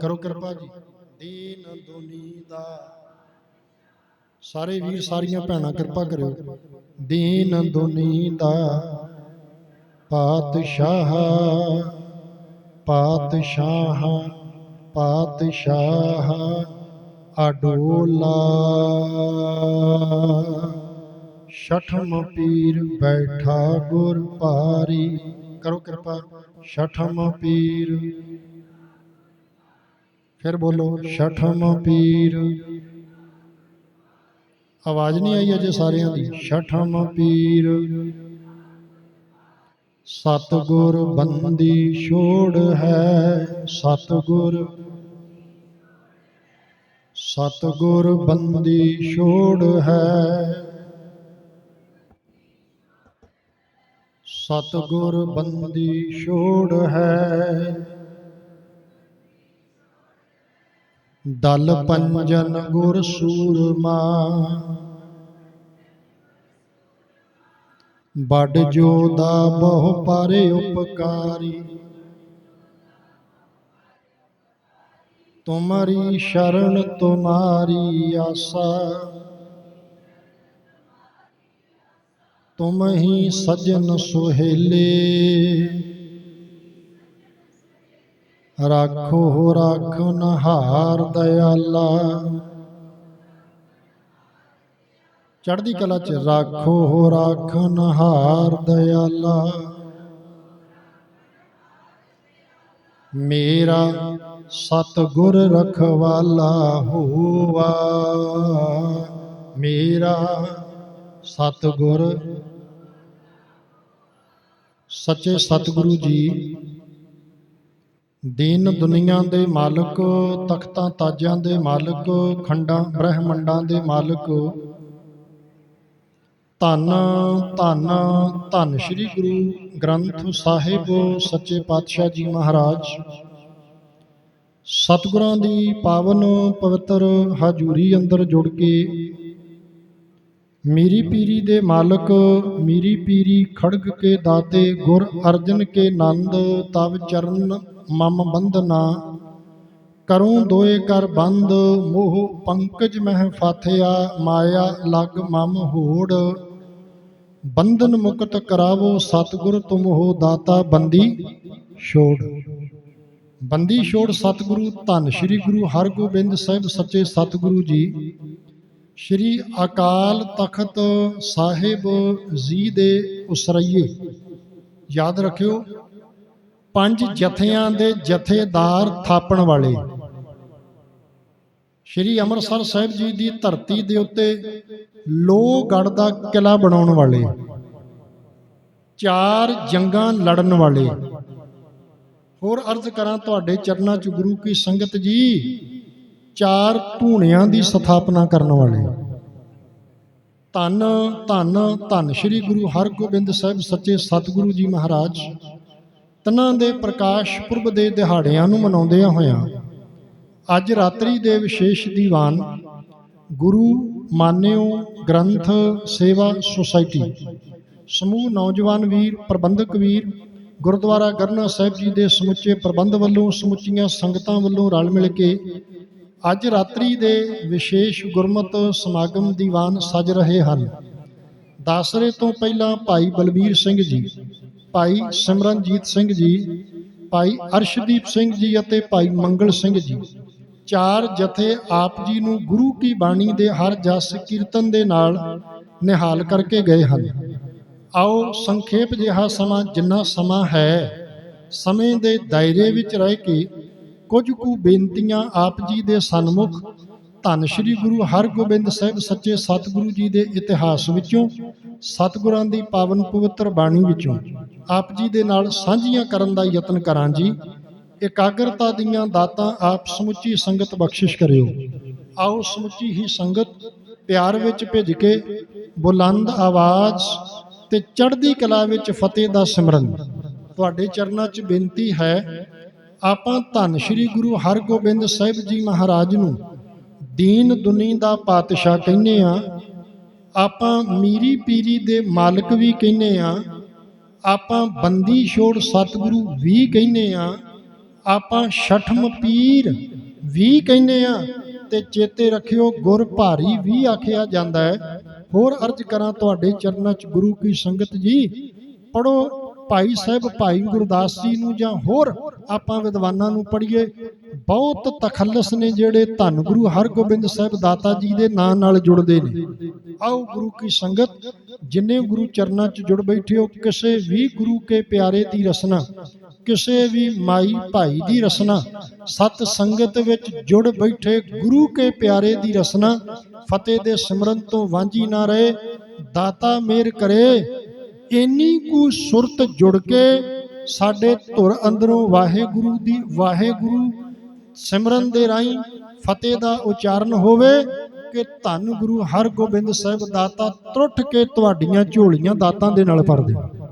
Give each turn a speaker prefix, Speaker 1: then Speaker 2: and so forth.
Speaker 1: ਕਰੋ ਕਿਰਪਾ ਜੀ। ਦੀਨ ਦੁਨੀ ਦਾ। ਸਾਰੇ ਵੀਰ ਸਾਰੀਆਂ ਭੈਣਾਂ ਕਿਰਪਾ ਕਰਿਓ। ਦੀਨ ਦੁਨੀ ਦਾ। ਪਾਤਸ਼ਾਹ। ਪਾਤਸ਼ਾਹ। ਪਾਤਸ਼ਾਹ। ਅਡੋਲਾ। ਛਠਮ ਪੀਰ ਬੈਠਾ ਗੁਰ ਭਾਰੀ ਕਰੋ ਕਿਰਪਾ। ਛਠਮ ਪੀਰ ਫਿਰ ਬੋਲੋ ਛਠਮ ਪੀਰ। ਆਵਾਜ਼ ਨਹੀਂ ਆਈ ਅਜੇ ਸਾਰਿਆਂ ਦੀ ਛਠਮ ਪੀਰ। ਸਤਗੁਰ ਬੰਦੀ ਛੋੜ ਹੈ, ਸਤਗੁਰ। ਸਤਗੁਰ ਬੰਦੀ ਛੋੜ ਹੈ। ਸਤਗੁਰ ਬੰਦੀ ਛੋੜ ਹੈ। ਦਲ ਪੰਜਨ ਗੁਰ ਸੂਰਮਾ ਵੱਡ ਜੋਦਾ ਬਹੁ ਪਾਰੇ ਉਪਕਾਰੀ। ਤੁਮਰੀ ਸ਼ਰਨ ਤੁਮਾਰੀ ਆਸਾ। ਤੁਮ ਹੀ ਸਜਨ ਸੁਹੇਲੇ। ਰਾਖੋ ਰਾਖਨ ਹਾਰ ਦਇਆਲਾ। ਚੜ੍ਹਦੀ ਕਲਾ ਚ ਰਾਖੋ ਰਾਖਨ ਹਾਰ ਦਇਆਲਾ। ਮੇਰਾ ਸਤਿਗੁਰ ਰਖਵਾਲਾ ਹੋਵਾ ਮੇਰਾ ਸਤਿਗੁਰ, ਸੱਚੇ ਸਤਿਗੁਰੂ ਜੀ ਦੀਨ ਦੁਨੀਆ ਦੇ ਮਾਲਕ, ਤਖਤਾਂ ਤਾਜਾਂ ਦੇ ਮਾਲਕ, ਖੰਡਾਂ ਬ੍ਰਹਿਮੰਡਾਂ ਦੇ ਮਾਲਕ। ਧੰਨ ਧੰਨ ਧੰਨ ਸ੍ਰੀ ਗੁਰੂ ਗ੍ਰੰਥ ਸਾਹਿਬ ਸੱਚੇ ਪਾਤਸ਼ਾਹ ਜੀ ਮਹਾਰਾਜ। ਸਤਿਗੁਰਾਂ ਦੀ ਪਾਵਨ ਪਵਿੱਤਰ ਹਜ਼ੂਰੀ ਅੰਦਰ ਜੁੜ ਕੇ ਮੀਰੀ ਪੀਰੀ ਦੇ ਮਾਲਕ, ਮੀਰੀ ਪੀਰੀ ਖੜਗ ਕੇ ਦਾਤੇ ਗੁਰ ਅਰਜਨ ਕੇ ਨੰਦ ਤਵ ਚਰਨ ਮਮ ਬੰਦਨਾ ਕਰੂੰ ਦੋਏ ਕਰ ਬੰਦ ਮੋਹ ਪੰਕਜ ਮਹਿ ਫਾਥਿਆ, ਮਾਇਆ ਲਗ ਮਮ ਹੋੜ। ਬੰਧਨ ਮੁਕਤ ਕਰਾਵੋ ਸਤਿਗੁਰ, ਤੁਮ ਹੋ ਦਾਤਾ ਬੰਦੀ ਛੋੜ। ਬੰਦੀ ਛੋੜ ਸਤਿਗੁਰੂ, ਧੰਨ ਸ੍ਰੀ ਗੁਰੂ ਹਰਗੋਬਿੰਦ ਸਾਹਿਬ ਸੱਚੇ ਸਤਿਗੁਰੂ ਜੀ। ਸ਼੍ਰੀ ਅਕਾਲ ਤਖਤ ਸਾਹਿਬ ਜੀ ਦੇ ਉਸਰਈਏ। ਯਾਦ ਰੱਖਿਓ ਪੰਜ ਜਥਿਆਂ ਦੇ ਜਥੇਦਾਰ ਥਾਪਣ ਵਾਲੇ। ਸ਼੍ਰੀ ਅੰਮ੍ਰਿਤਸਰ ਸਾਹਿਬ ਜੀ ਦੀ ਧਰਤੀ ਦੇ ਉੱਤੇ ਲੋਹਗੜ੍ਹ ਦਾ ਕਿਲਾ ਬਣਾਉਣ ਵਾਲੇ, ਚਾਰ ਜੰਗਾਂ ਲੜਨ ਵਾਲੇ। ਹੋਰ ਅਰਜ਼ ਕਰਾਂ ਤੁਹਾਡੇ ਚਰਨਾਂ 'ਚ ਗੁਰੂ ਕੀ ਸੰਗਤ ਜੀ, ਚਾਰ ਧੂਣਿਆਂ ਦੀ ਸਥਾਪਨਾ ਕਰਨ ਵਾਲੇ। ਧੰਨ ਧੰਨ ਧੰਨ ਸ੍ਰੀ ਗੁਰੂ ਹਰਗੋਬਿੰਦ ਸਾਹਿਬ ਸੱਚੇ ਸਤਿਗੁਰੂ ਜੀ ਮਹਾਰਾਜ। ਤਨਾਂ ਦੇ ਪ੍ਰਕਾਸ਼ ਪੁਰਬ ਦੇ ਦਿਹਾੜਿਆਂ ਨੂੰ ਮਨਾਉਂਦਿਆਂ ਹੋਇਆਂ ਅੱਜ ਰਾਤਰੀ ਦੇ ਵਿਸ਼ੇਸ਼ ਦੀਵਾਨ ਗੁਰੂ ਮਾਨਿਓ ਗ੍ਰੰਥ ਸੇਵਾ ਸੁਸਾਇਟੀ, ਸਮੂਹ ਨੌਜਵਾਨ ਵੀਰ, ਪ੍ਰਬੰਧਕ ਵੀਰ, ਗੁਰਦੁਆਰਾ ਗਰਨਾ ਸਾਹਿਬ ਜੀ ਦੇ ਸਮੁੱਚੇ ਪ੍ਰਬੰਧ ਵੱਲੋਂ ਸਮੁੱਚੀਆਂ ਸੰਗਤਾਂ ਵੱਲੋਂ ਰਲ ਮਿਲ ਕੇ ਅੱਜ ਰਾਤਰੀ ਦੇ ਵਿਸ਼ੇਸ਼ ਗੁਰਮਤ ਸਮਾਗਮ ਦੀਵਾਨ ਸਜ ਰਹੇ ਹਨ। ਦਾਸਰੇ ਤੋਂ ਪਹਿਲਾਂ ਭਾਈ ਬਲਬੀਰ ਸਿੰਘ ਜੀ ਭਾਈ ਸਿਮਰਨਜੀਤ ਸਿੰਘ ਜੀ, ਭਾਈ ਅਰਸ਼ਦੀਪ ਸਿੰਘ ਜੀ ਅਤੇ ਭਾਈ ਮੰਗਲ ਸਿੰਘ ਜੀ। ਚਾਰ ਜਥੇ ਆਪ ਜੀ ਨੂੰ ਗੁਰੂ ਕੀ ਬਾਣੀ ਦੇ ਹਰ ਜਸ ਕੀਰਤਨ ਦੇ ਨਾਲ ਨਿਹਾਲ ਕਰਕੇ ਗਏ ਹਨ। ਆਓ ਸੰਖੇਪ ਜਿਹਾ ਸਮਾਂ ਜਿੰਨਾ ਸਮਾਂ ਹੈ, ਸਮੇਂ ਦੇ ਦਾਇਰੇ ਵਿੱਚ ਰਹਿ ਕੇ ਕੁਝ ਕੁ ਬੇਨਤੀਆਂ ਆਪ ਜੀ ਦੇ ਸਨਮੁਖ ਧੰਨ ਸ੍ਰੀ ਗੁਰੂ ਹਰਗੋਬਿੰਦ ਸਾਹਿਬ ਸੱਚੇ ਸਤਿਗੁਰੂ ਜੀ ਦੇ ਇਤਿਹਾਸ ਵਿੱਚੋਂ, ਸਤਿਗੁਰਾਂ ਦੀ ਪਾਵਨ ਪਵਿੱਤਰ ਬਾਣੀ ਵਿੱਚੋਂ ਆਪ ਜੀ ਦੇ ਨਾਲ ਸਾਂਝੀਆਂ ਕਰਨ ਦਾ ਯਤਨ ਕਰਾਂ ਜੀ। ਇਕਾਗਰਤਾ ਦੀਆਂ ਦਾਤਾਂ ਆਪ ਸਮੁੱਚੀ ਸੰਗਤ ਬਖਸ਼ਿਸ਼ ਕਰਿਓ। ਆਓ ਸਮੁੱਚੀ ਹੀ ਸੰਗਤ ਪਿਆਰ ਵਿੱਚ ਭਿੱਜ ਕੇ ਬੁਲੰਦ ਆਵਾਜ਼ ਤੇ ਚੜ੍ਹਦੀ ਕਲਾ ਵਿੱਚ ਫਤਿਹ ਦਾ ਸਿਮਰਨ। ਤੁਹਾਡੇ ਚਰਨਾਂ 'ਚ ਬੇਨਤੀ ਹੈ, ਆਪਾਂ ਧੰਨ ਸ੍ਰੀ ਗੁਰੂ ਹਰਗੋਬਿੰਦ ਸਾਹਿਬ ਜੀ ਮਹਾਰਾਜ ਨੂੰ ਦੀਨ ਦੁਨੀ ਦਾ ਪਾਤਸ਼ਾਹ ਕਹਿੰਦੇ ਆ। ਆਪਾਂ ਮੀਰੀ ਪੀਰੀ ਦੇ ਮਾਲਕ ਵੀ ਕਹਿੰਦੇ ਆ। ਆਪਾਂ ਬੰਦੀ ਛੋੜ ਸਤਿਗੁਰੂ ਵੀ ਕਹਿੰਦੇ ਆ, ਆਪਾਂ ਛਠਮ ਪੀਰ ਵੀ ਕਹਿੰਦੇ ਆ ਤੇ ਚੇਤੇ ਰੱਖਿਓ ਗੁਰ ਭਾਰੀ ਵੀ ਆਖਿਆ ਜਾਂਦਾ ਹੈ। ਹੋਰ ਅਰਜ ਕਰਾਂ ਤੁਹਾਡੇ ਚਰਨਾਂ 'ਚ ਗੁਰੂ ਕੀ ਸੰਗਤ ਜੀ ਪੜੋ ਭਾਈ ਸਾਹਿਬ ਭਾਈ ਗੁਰਦਾਸ ਜੀ ਨੂੰ ਜਾਂ ਹੋਰ ਆਪਾਂ ਵਿਦਵਾਨਾਂ ਨੂੰ ਪੜ੍ਹੀਏ। ਬਹੁਤ ਤਖੱਲਸ ਨੇ ਜਿਹੜੇ ਧੰਨ ਗੁਰੂ ਹਰਗੋਬਿੰਦ ਸਾਹਿਬ ਦਾਤਾ ਜੀ ਦੇ ਨਾਂ ਨਾਲ ਜੁੜਦੇ ਨੇ। ਆਓ ਗੁਰੂ ਕੀ ਸੰਗਤ ਜਿੰਨੇ ਗੁਰੂ ਚਰਨਾਂ 'ਚ ਜੁੜ ਬੈਠੇ ਹੋ, ਕਿਸੇ ਵੀ ਗੁਰੂ ਕੇ ਪਿਆਰੇ ਦੀ ਰਸਨਾ, ਕਿਸੇ ਵੀ ਮਾਈ ਭਾਈ ਦੀ ਰਸਨਾ, ਸਤ ਸੰਗਤ ਵਿੱਚ ਜੁੜ ਬੈਠੇ ਗੁਰੂ ਕੇ ਪਿਆਰੇ ਦੀ ਰਸਨਾ, ਫਤਿਹ ਦੇ ਸਿਮਰਨ ਤੋਂ ਵਾਂਝੀ ਨਾ ਰਹੇ, ਦਾਤਾ ਮੇਰ ਕਰੇ, ਇੰਨੀ ਕੁ ਸੁਰਤ ਜੁੜ ਕੇ ਸਾਡੇ ਧੁਰ ਅੰਦਰੋਂ ਵਾਹਿਗੁਰੂ ਦੀ ਵਾਹਿਗੁਰੂ ਸਿਮਰਨ ਦੇ ਰਾਹੀਂ ਫਤਿਹ ਦਾ ਉਚਾਰਨ ਹੋਵੇ ਕਿ ਧੰਨ ਗੁਰੂ ਹਰਗੋਬਿੰਦ ਸਾਹਿਬ ਦਾਤਾ, ਤਰੁੱਠ ਕੇ ਤੁਹਾਡੀਆਂ ਝੋਲੀਆਂ ਦਾਤਾਂ ਦੇ ਨਾਲ ਭਰ ਦੇ